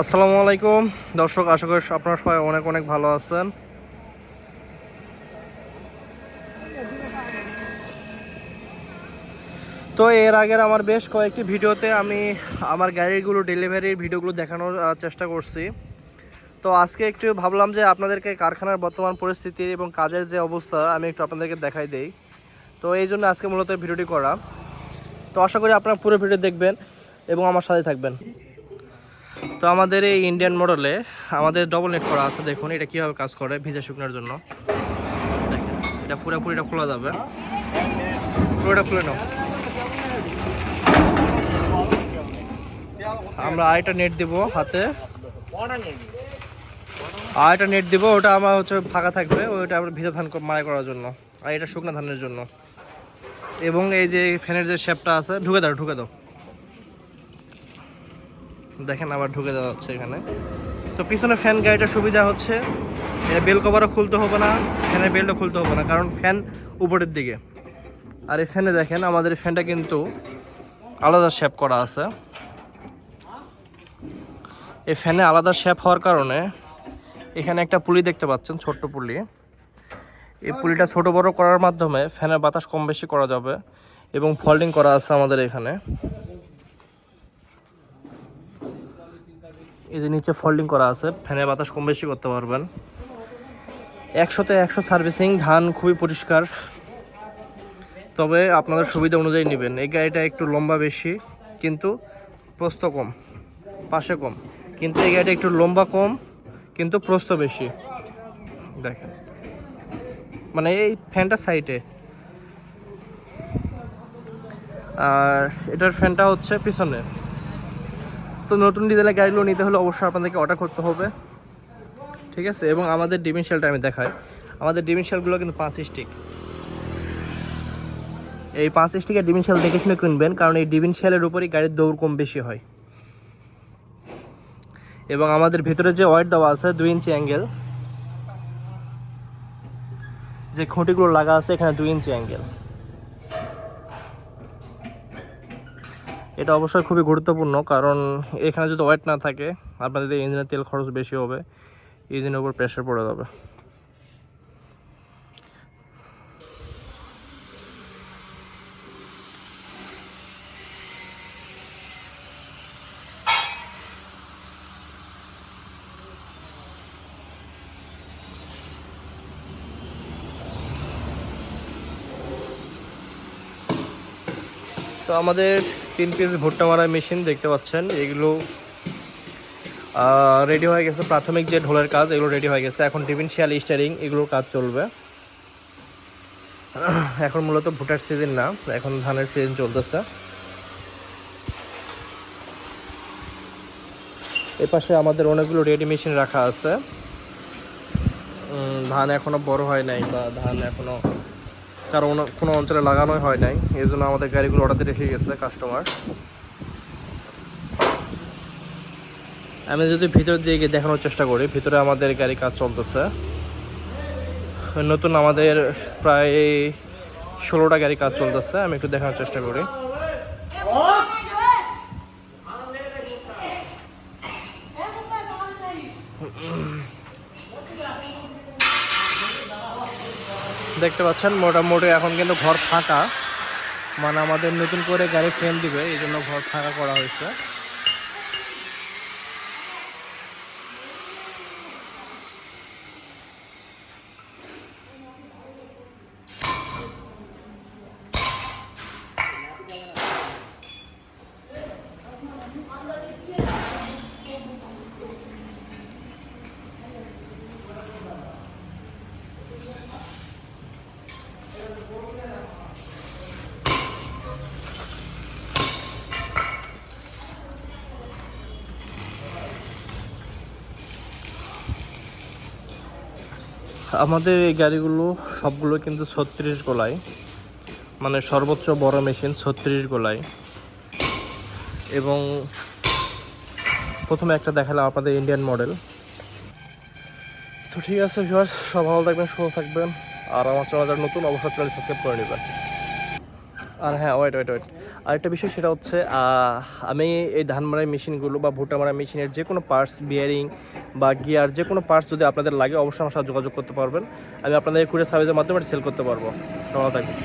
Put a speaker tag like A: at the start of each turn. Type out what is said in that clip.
A: আসসালামু আলাইকুম। দর্শক, আশা করি আপনারা সবাই অনেক অনেক ভালো আছেন। তো এর আগের আমার বেশ কয়েকটি ভিডিওতে আমি আমার গাড়িগুলো, ডেলিভারির ভিডিওগুলো দেখানোর চেষ্টা করছি। তো আজকে একটু ভাবলাম যে আপনাদেরকে কারখানার বর্তমান পরিস্থিতি এবং কাজের যে অবস্থা, আমি একটু আপনাদেরকে দেখাই দেই। তো এই জন্য আজকে মূলত ভিডিওটি করা। তো আশা করি আপনারা পুরো ভিডিও দেখবেন এবং আমার সাথে থাকবেন। তো আমাদের এই ইন্ডিয়ান মডেলে আমাদের ডবল নেট করা আছে, দেখুন এটা কীভাবে কাজ করে ভিজা শুকনোর জন্য। দেখেন, এটা পুরোপুরিটা খোলা যাবে। পুরোটা খুলে নাও। আমরা আরেকটা নেট দিব হাতে। আরেকটা নেট দিব, ওটা আমার হচ্ছে ফাঁকা থাকবে, ওইটা আমরা ভিজা ধান মারাই করার জন্য, আর এটা শুকনো ধানের জন্য। এবং এই যে ফ্যানের যে শেপটা আছে, ঢুকে দাও ঢুকে দাও। দেখেন আবার ঢুকে দেওয়া হচ্ছে এখানে। তো পিছনে ফ্যান গাড়িটার সুবিধা হচ্ছে এটা বেল কভারও খুলতে হবে না ফ্যানের বেলটা খুলতে হবে না, কারণ ফ্যান উপরের দিকে। আর এই ফ্যানে দেখেন, আমাদের ফ্যানটা কিন্তু আলাদা শেপ করা আছে। এই ফ্যানে আলাদা শেপ হওয়ার কারণে এখানে একটা পুলি দেখতে পাচ্ছেন, ছোট্ট পুলি। এই পুলিটা ছোট বড় করার মাধ্যমে ফ্যানের বাতাস কম বেশি করা যাবে এবং ফল্ডিং করা আছে আমাদের এখানে। এই যে নিচে ফোল্ডিং করা আছে, ফ্যানের বাতাস কম বেশি করতে পারবেন। একশোতে একশো সার্ভিসিং ধান খুবই পরিষ্কার। তবে আপনাদের সুবিধা অনুযায়ী নেবেন। এই গাড়িটা একটু লম্বা বেশি, কিন্তু প্রস্থ কম, পাশে কম। কিন্তু এই গাড়িটা একটু লম্বা কম, কিন্তু প্রস্থ বেশি। দেখেন। মানে এই ফ্যানটা সাইডে। আর এটার ফ্যানটা হচ্ছে পিছনে। তো নতুন ডিজাইনের গাড়িগুলো নিতে হলে অবশ্যই আপনাদেরকে অর্ডার করতে হবে। ঠিক আছে? এবং আমাদের ডিমেনশিয়ালটা আমি দেখাই। আমাদের ডিমেনশিয়ালগুলো কিন্তু পাঁচ স্টিক এই পাঁচ স্টিকের ডিমেনশিয়াল দেখে শুনে কিনবেন, কারণ এই ডিমেনশিয়ালের উপরই গাড়ির দৌড় কম বেশি হয়। এবং আমাদের ভিতরে যে ওয়াইট দেওয়া আছে, দুই ইঞ্চি অ্যাঙ্গেল যে খুঁটিগুলো লাগা আছে, এখানে দুই ইঞ্চি অ্যাঙ্গেল এটা অবশ্যই খুবই গুরুত্বপূর্ণ, কারণ এখানে যদি ওয়েট না থাকে, আপনাদের ইঞ্জিনের তেল খরচ বেশি হবে ইঞ্জিনের উপর প্রেশার পড়ে যাবে। তো আমাদের তিন পিস ভুট্টা মারা মেশিন দেখতে পাচ্ছেন, এগুলো রেডি হয়ে গেছে। প্রাথমিক যে ঢোলের কাজ, এগুলো রেডি হয়ে গেছে। এখন ডিফেন্সিয়াল স্টারিং এগুলোর কাজ চলবে। এখন মূলত ভুটার সিজন না, এখন ধানের সিজন চলতেছে। এ পাশে আমাদের অনেকগুলো রেডি মেশিন রাখা আছে। ধান এখনও বড় হয় নাই বা ধান এখনও কারণ কোনো- অঞ্চলে লাগানোই হয় নাই। এই জন্য আমাদের গাড়িগুলো অর্ডার রেখে গেছে কাস্টমার আমি যদি ভিতর দিয়ে গিয়ে দেখানোর চেষ্টা করি, ভিতরে আমাদের গাড়ি কাজ চলতেছে। নতুন আমাদের প্রায় ষোলোটা গাড়ি কাজ চলতেছে, আমি একটু দেখানোর চেষ্টা করি। দেখতে পাচ্ছেন, মোটামুটি এখন কিন্তু ঘর ফাঁকা। মানে আমাদের নতুন করে গাড়ি ফ্রেম দিবে, এই জন্য ঘর ফাঁকা করা হয়েছে। আমাদের এই গাড়িগুলো সবগুলো কিন্তু ছত্রিশ গোলায় মানে সর্বোচ্চ বড় মেশিন ছত্রিশ গোলায় এবং প্রথমে একটা দেখালাম আপনাদের ইন্ডিয়ান মডেল। তো ঠিক আছে ভিউয়ার্স, সব ভালো থাকবেন, সুস্থ থাকবেন। আর আমার চ্যানেল নতুন, অবশ্যই চ্যানেল সাবস্ক্রাইব করে নেবেন। আর হ্যাঁ ওয়েট ওয়েট ওয়েট আরেকটা বিষয় সেটা হচ্ছে আমি এই ধান মারাই মেশিনগুলো বা ভুট্টা মারা মেশিনের যে কোনো পার্টস বিয়ারিং বা গিয়ার যে কোনো পার্টস যদি আপনাদের লাগে, অবশ্যই আমার সাথে যোগাযোগ করতে পারবেন। আমি আপনাদের কুরিয়ার সার্ভিসের মাধ্যমে সেল করতে পারব। ভালো থাকবেন।